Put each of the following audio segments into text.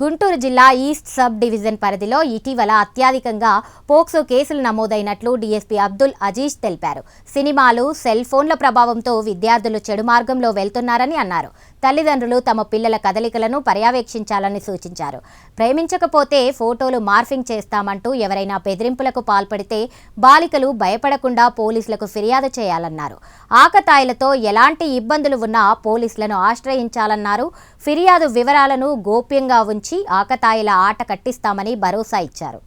గుంటూరు జిల్లా east sub division పరిధిలో ఇటీవల అత్యధికంగా పోక్సో కేసులు నమోదైనట్లు డీఎస్పీ అబ్దుల్ అజీజ్ తెలిపారు. సినిమాలు సెల్ ఫోన్ల ప్రభావంతో విద్యార్థులు చెడు మార్గంలో వెళ్తున్నారని అన్నారు. తల్లిదండ్రులు తమ పిల్లల కదలికలను పర్యవేక్షించాలని సూచించారు. ప్రేమించకపోతే ఫోటోలు మార్ఫింగ్ చేస్తామంటూ ఎవరైనా బెదిరింపులకు పాల్పడితే బాలికలు భయపడకుండా పోలీసులకు ఫిర్యాదు చేయాలన్నారు. ఆకతాయిలతో ఎలాంటి ఇబ్బందులు ఉన్నా పోలీసులను ఆశ్రయించాలన్నారు ఫిర్యాదు వివరాలను గోప్యంగా ఉంచి ఆకతాయిల ఆట కట్టిస్తామని భరోసా ఇచ్చారు.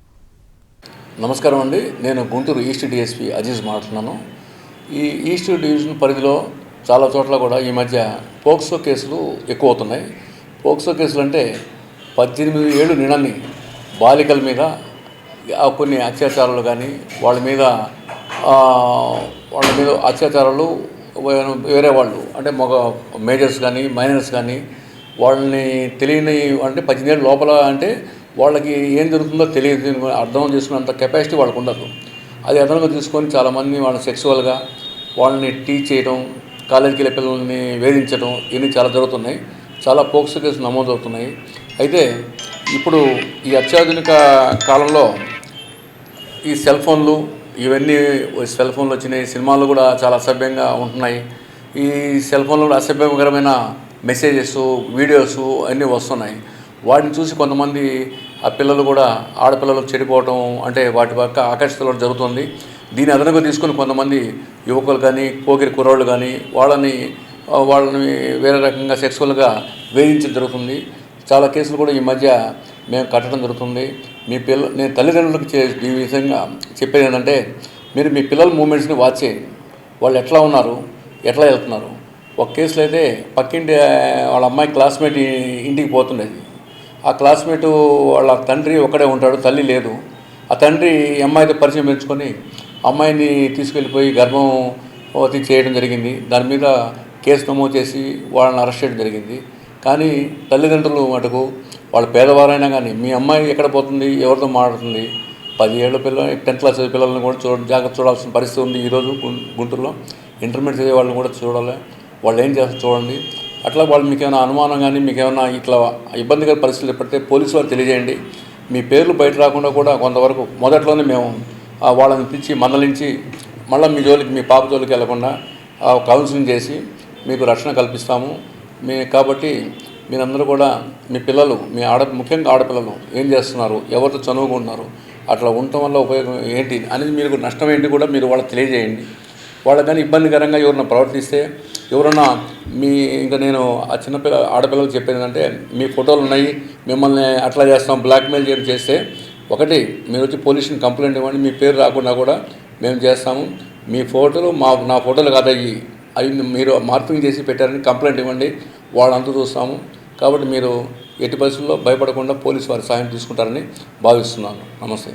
నమస్కారం అండి. నేను గుంటూరు ఈస్ట్ డిఎస్పి అజీజ్ మాట్లాడుతున్నాను. ఈ ఈస్ట్ డివిజన్ పరిధిలో చాలా చోట్ల కూడా ఈ మధ్య పోక్సో కేసులు ఎక్కువ అవుతున్నాయి పోక్సో కేసులు అంటే పద్దెనిమిది ఏళ్ళు నిండని బాలికల మీద కొన్ని అత్యాచారాలు కానీ వాళ్ళ మీద వాళ్ళ మీద అత్యాచారాలు వేరే వాళ్ళు అంటే మగ మేజర్స్ కానీ మైనర్స్ కానీ వాళ్ళని తెలియని అంటే పద్దెనిమిది ఏళ్ళ లోపల అంటే వాళ్ళకి ఏం జరుగుతుందో తెలియదు. అర్థం చేసుకున్నంత కెపాసిటీ వాళ్ళకు ఉండదు. అది అదనంగా తీసుకొని చాలామంది వాళ్ళని సెక్సువల్గా వాళ్ళని టీచ్ చేయడం కాలేజీకి వెళ్ళే పిల్లల్ని వేధించడం ఇవన్నీ చాలా జరుగుతున్నాయి. చాలా పోక్సో కేసులు నమోదవుతున్నాయి అయితే ఇప్పుడు ఈ అత్యాధునిక కాలంలో ఈ సెల్ ఫోన్లు ఇవన్నీ సెల్ ఫోన్లు వచ్చినాయి. సినిమాలు కూడా చాలా అసభ్యంగా ఉంటున్నాయి. ఈ సెల్ ఫోన్లు కూడా అసభ్యకరమైన మెసేజెస్ వీడియోస్ అన్నీ వస్తున్నాయి. వాటిని చూసి కొంతమంది ఆ పిల్లలు కూడా ఆడపిల్లలు చెడిపోవటం అంటే వాటి పక్క ఆకర్షితులు జరుగుతుంది. దీని అదనంగా తీసుకొని కొంతమంది యువకులు కానీ కోకిరి కుర్రోళ్ళు కానీ వాళ్ళని వాళ్ళని వేరే రకంగా సెక్సువల్గా వేధించడం జరుగుతుంది. చాలా కేసులు కూడా ఈ మధ్య మేము కట్టడం జరుగుతుంది. మీ పిల్ల నేను తల్లిదండ్రులకు చే ఈ విధంగా చెప్పేది ఏంటంటే మీరు మీ పిల్లల మూమెంట్స్ని వాచ్ చేయండి. వాళ్ళు ఎట్లా ఉన్నారు ఎట్లా వెళ్తున్నారు ఒక కేసులో అయితే పక్కింటి వాళ్ళ అమ్మాయి క్లాస్మేట్ ఇంటికి పోతుండేది. ఆ క్లాస్మేట్ వాళ్ళ తండ్రి ఒకడే ఉంటాడు తల్లి లేదు. ఆ తండ్రి అమ్మాయితో పరిచయం పెంచుకొని అమ్మాయిని తీసుకెళ్ళిపోయి గర్భవతి చేయడం జరిగింది. దాని మీద కేసు నమోదు చేసి వాళ్ళని అరెస్ట్ చేయడం జరిగింది. కానీ తల్లిదండ్రులు మటుకు వాళ్ళు పేదవారైనా కానీ మీ అమ్మాయి ఎక్కడ పోతుంది? ఎవరితో మాట్లాడుతుంది? పది ఏళ్ళ పిల్ల టెన్త్ క్లాస్ చదివే పిల్లల్ని కూడా చూడ జాగ్రత్త చూడాల్సిన పరిస్థితి ఉంది ఈరోజు గుంటూరులో. ఇంటర్మీడియట్ చదివే వాళ్ళని కూడా చూడాలి. వాళ్ళు ఏం చేస్తారు చూడండి. అట్లా వాళ్ళు మీకు ఏమైనా అనుమానం కానీ మీకు ఏమైనా ఇట్లా ఇబ్బందికర పరిస్థితులు ఏర్పడితే పోలీసు వారు తెలియజేయండి. మీ పేర్లు బయట రాకుండా కూడా కొంతవరకు మొదట్లోనే మేము వాళ్ళని పిలిచి మందలించి మళ్ళీ మీ జోలికి మీ పాప జోలికి వెళ్ళకుండా ఆ, కౌన్సిలింగ్ చేసి మీకు రక్షణ కల్పిస్తాము. మీ కాబట్టి మీరందరూ కూడా మీ పిల్లలు మీ ఆడ ముఖ్యంగా ఆడపిల్లలు ఏం చేస్తున్నారు? ఎవరితో చదువుకుంటున్నారు అట్లా ఉండటం వల్ల ఉపయోగం ఏంటి? అనేది మీకు నష్టం ఏంటి కూడా మీరు వాళ్ళకి తెలియజేయండి. వాళ్ళకి కానీ ఇబ్బందికరంగా ఎవరైనా ప్రవర్తిస్తే ఎవరన్నా మీ ఇంకా నేను ఆ చిన్నపిల్ల ఆడపిల్లలు చెప్పేది అంటే మీ ఫోటోలు ఉన్నాయి మిమ్మల్ని అట్లా చేస్తాం బ్లాక్మెయిల్ చేయడం చేస్తే ఒకటి మీరు వచ్చి పోలీసుని కంప్లైంట్ ఇవ్వండి మీ పేరు రాకుండా కూడా మేము చేస్తాము. మీ ఫోటోలు మా నా ఫోటోలు కాదు అవి అవి మీరు మార్పింగ్ చేసి పెట్టారని కంప్లైంట్ ఇవ్వండి వాళ్ళంతా చూస్తాము. కాబట్టి మీరు ఎట్టి పరిస్థితుల్లో భయపడకుండా పోలీసు వారి సహాయం తీసుకుంటారని భావిస్తున్నాను. నమస్తే.